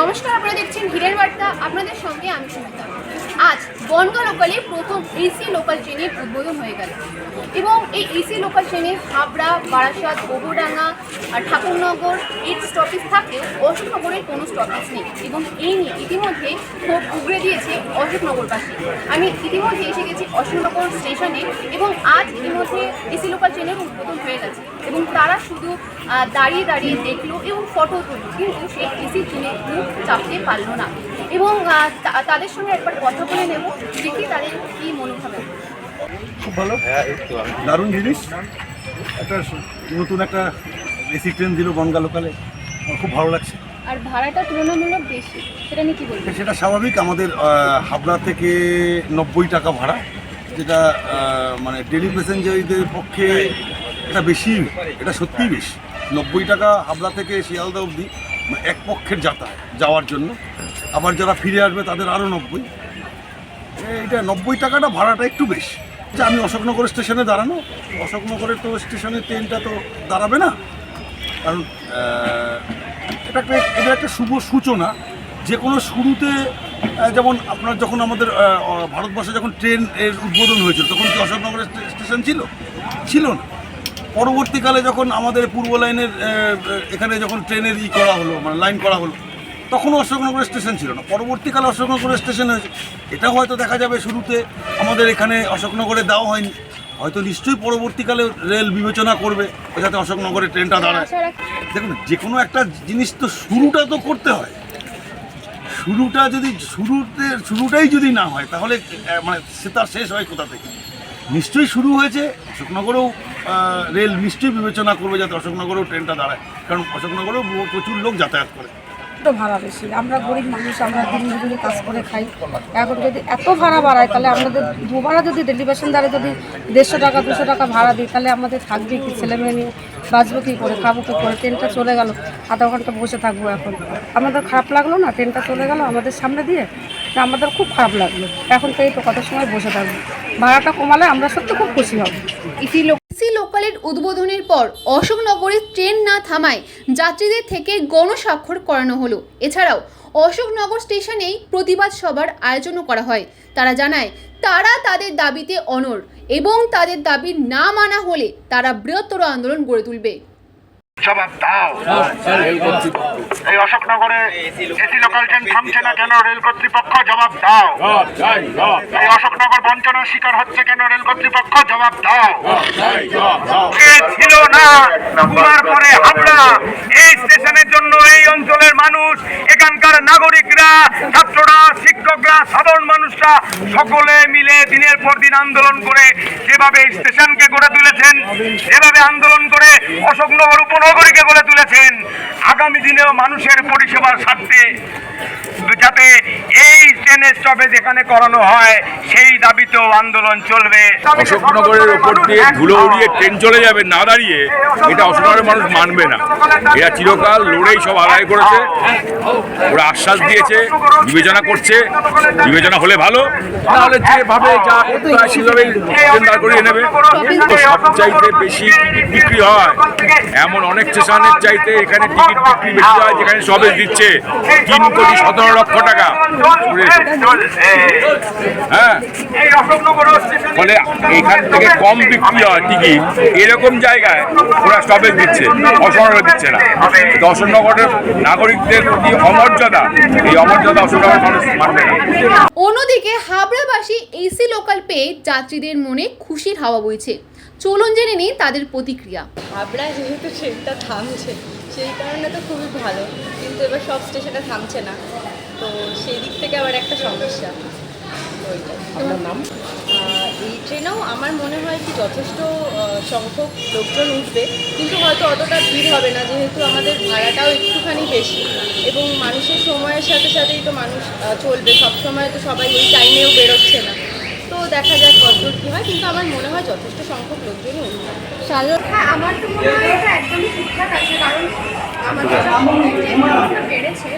নমস্কার, আপনারা দেখছেন হিরের বার্তা। আপনাদের সঙ্গে আমি সুমিতা। আজ বনগা লোকালে প্রথম এসি লোকাল ট্রেনের উদ্বোধন হয়ে গেল। এবং এই এসি লোকাল ট্রেনে হাবড়া, বারাসাত বহুডাঙ্গা আর ঠাকুরনগর এই স্টপেজ থাকলেও অশোকনগরের কোনো স্টপেজ নেই। এবং এই নিয়ে ইতিমধ্যে ক্ষোভ উগড়ে দিয়েছে অশোকনগরবাসী। আমি ইতিমধ্যে এসে গেছি অশোকনগর স্টেশনে এবং আজ ইতিমধ্যে এসি লোকাল ট্রেনের উদ্বোধন হয়ে গেছে। এবং তারা শুধু দাঁড়িয়ে দাঁড়িয়ে দেখল এবং ফটো তুললো কিন্তু সেই এসি ট্রেনে মুখ চাপতে পারল না। এবং তাদের সঙ্গে একবার কথা বলে নেব দেখি তাদের কী মনোভাবে। খুব ভালো। দারুণ জিনিস। একটা নতুন একটা এসি ট্রেন দিল বনগা লোকালে আমার খুব ভালো লাগছে। আর ভাড়াটা তুলনামূলক বেশি সেটা নিয়ে কি বলব? সেটা স্বাভাবিক। আমাদের হাবড়া থেকে নব্বই টাকা ভাড়া যেটা মানে ডেলি প্যাসেঞ্জারদের পক্ষে এটা বেশি, এটা সত্যিই বেশি। নব্বই টাকা হাবড়া থেকে শিয়ালদা অবধি মানে এক পক্ষের যাতায়াত যাওয়ার জন্য। আবার যারা ফিরে আসবে, তাদের আরও নব্বই। এইটা নব্বই টাকাটা ভাড়াটা একটু বেশি। আচ্ছা আমি অশোকনগর স্টেশনে দাঁড়ানো। অশোকনগরের তো স্টেশনে ট্রেনটা তো দাঁড়াবে না। কারণ এটা একটা এটা একটা শুভ সূচনা। যে কোনো শুরুতে যেমন আপনার যখন আমাদের ভারতবর্ষে যখন ট্রেন এর উদ্বোধন হয়েছিল, তখন কি অশোকনগরের স্টেশন ছিল? ছিল না। পরবর্তীকালে যখন আমাদের পূর্ব লাইনের এখানে যখন ট্রেনের ই করা হলো মানে লাইন করা হলো তখনও অশোকনগর স্টেশন ছিল না। পরবর্তীকালে অশোকনগর স্টেশন হয়েছে। এটাও হয়তো দেখা যাবে শুরুতে আমাদের এখানে অশোকনগরে দেওয়া হয়নি। হয়তো নিশ্চয়ই পরবর্তীকালে রেল বিবেচনা করবে যাতে অশোকনগরে ট্রেনটা দাঁড়ায়। দেখুন যে কোনো একটা জিনিস তো শুরুটা তো করতে হয়। শুরুটা যদি শুরুতে শুরুটাই যদি না হয় তাহলে মানে সে তার শেষ হয় কোথা থেকে? নিশ্চয়ই শুরু হয়েছে, অশোকনগরেও রেল নিশ্চয়ই বিবেচনা করবে যাতে অশোকনগরেও ট্রেনটা দাঁড়ায়। কারণ অশোকনগরেও প্রচুর লোক যাতায়াত করে। তো ভাড়া বেশি। আমরা গরিব মানুষ, আমরা দিন কাজ করে খাই। এখন যদি এত ভাড়া বাড়ায়, তাহলে আমাদের দুবারা যদি ডেলি প্যাসেঞ্জারে যদি দেড়শো টাকা, দুশো টাকা ভাড়া দিই, তাহলে আমাদের থাকবে কি? ছেলে মেয়ে নিয়ে বাঁচবো কী করে? খাব কী করে? ট্রেনটা চলে গেল, আধা ঘণ্টা বসে থাকব এখন। আমাদের খারাপ লাগল না? ট্রেনটা চলে গেল আমাদের সামনে দিয়ে আমাদের খুব খারাপ লাগল। এখন তো এই কত সময় বসে থাকব। ভাড়াটা কমালে আমরা সত্যি খুব খুশি হব। ইসি লোকালের উদ্বোধনের পর অশোকনগরে ট্রেন না থামায় যাত্রীদের থেকে গণস্বাক্ষর করানো হলো। এছাড়াও অশোকনগর স্টেশনেই প্রতিবাদ সভার আয়োজনও করা হয়। তারা জানায়, তারা তাদের দাবিতে অনর এবং তাদের দাবি না মানা হলে তারা বৃহত্তর আন্দোলন গড়ে তুলবে। জবাব দাও। এই অশোকনগরে এসি লোকাল ট্রেন থামছে না কেন? রেল কর্তৃপক্ষ জবাব দাও। এই অশোকনগর বঞ্চনার শিকার হচ্ছে কেন? রেল কর্তৃপক্ষ জবাব দাও। ছিল না। পরে আমরা এই স্টেশনের জন্য এই অঞ্চলের মানুষ নাগরিকরা, ছাত্ররা, শিক্ষকরা, সাধারণ মানুষরা সকলে মিলে দিনের পর দিন আন্দোলন করে যেভাবে স্টেশনকে গড়ে তুলেছেন, যেভাবে আন্দোলন করে অশোকনগর উপনগরীকে গড়ে তুলেছেন, আগামী দিনেও মানুষের পরিষেবার স্বার্থে যাতে এই ট্রেনের স্টপেজ এখানে করানো হয়, সেই দাবিতেও আন্দোলন চলবে। অশোকনগরের ওপর দিয়ে ধুলো উড়িয়ে ট্রেন চলে যাবে না দাঁড়িয়ে, এটা অশোকনগরের মানুষ মানবে না। এরা চিরকাল লড়েই সব আদায় করেছে, ওরা আশ্বাস দিয়েছে, বিবেচনা করছে, বিবেচনা হলে ভালো তাহলে যেভাবে যা সেভাবেই করিয়ে নেবে। তো সবচাইতে বেশি বিক্রি হয়, এমন অনেক স্টেশনের চাইতে এখানে টিকিট বিক্রি বেশি হয়, যেখানে সবে দিচ্ছে, তিন কোটি সতেরো লক্ষ টাকা। হ্যাঁ ফলে এখান থেকে কম বিক্রি হয় টিকিট এরকম জায়গায় ওরা স্টপেজ দিচ্ছে অসনগরে দিচ্ছে না। তো অশোকনগরের নাগরিকদের প্রতি অমর্যাদা এই অমর্যাদা অশোকনগরের মানুষ মানবে না। অন্যদিকে হাবড়াবাসী এসি লোকাল পেয়ে যাত্রীদের মনে খুশির হাওয়া বইছে। চলুন জেনে নিই তাদের প্রতিক্রিয়া। হাবড়া যেহেতু ট্রেনটা থামছে সেই কারণে তো খুবই ভালো কিন্তু এবার সব স্টেশনে থামছে না। তো সেই দিক থেকে আবার একটা সমস্যা। এই ট্রেনেও আমার মনে হয় কি যথেষ্ট সংখ্যক লোকজন উঠবে কিন্তু হয়তো অতটা ভিড় হবে না যেহেতু আমাদের ভাড়াটাও একটুখানি বেশি এবং মানুষের সময়ের সাথে সাথেই তো মানুষ চলবে। সব সময় তো সবাই এই টাইমেও বেরোচ্ছে না। তো দেখা যাক কতদূর কী হয় কিন্তু আমার মনে হয় যথেষ্ট সংখ্যক লোকজনই উঠবে। সাধারণ হ্যাঁ আমার তো মনে হয় এটা একদমই ঠিকঠাক আছে কারণ আমাদের যখন বেড়েছে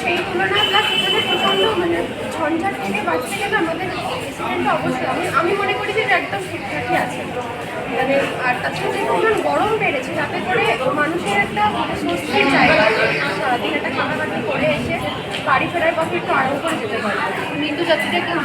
সেই তুলনায় প্লাস এখানে প্রচণ্ড মানে ঝঞ্ঝাট থেকে বাঁচতে গেলে আমাদের এক্সিডেন্টটা অবশ্যই। আমি আমি মনে করি যে এটা একদম ঠিকঠাকই আছে। মানে আর তাছাড়া যে পরিমাণ গরম বেড়েছে যাতে করে মানুষের একটা স্বস্তির জায়গা। সারাদিন একটা কাটাকাটি করে এসে বাড়ি ফেরার পথে একটু আরাম করে যেতে পারে নিন্দু যাত্রীদের কেউ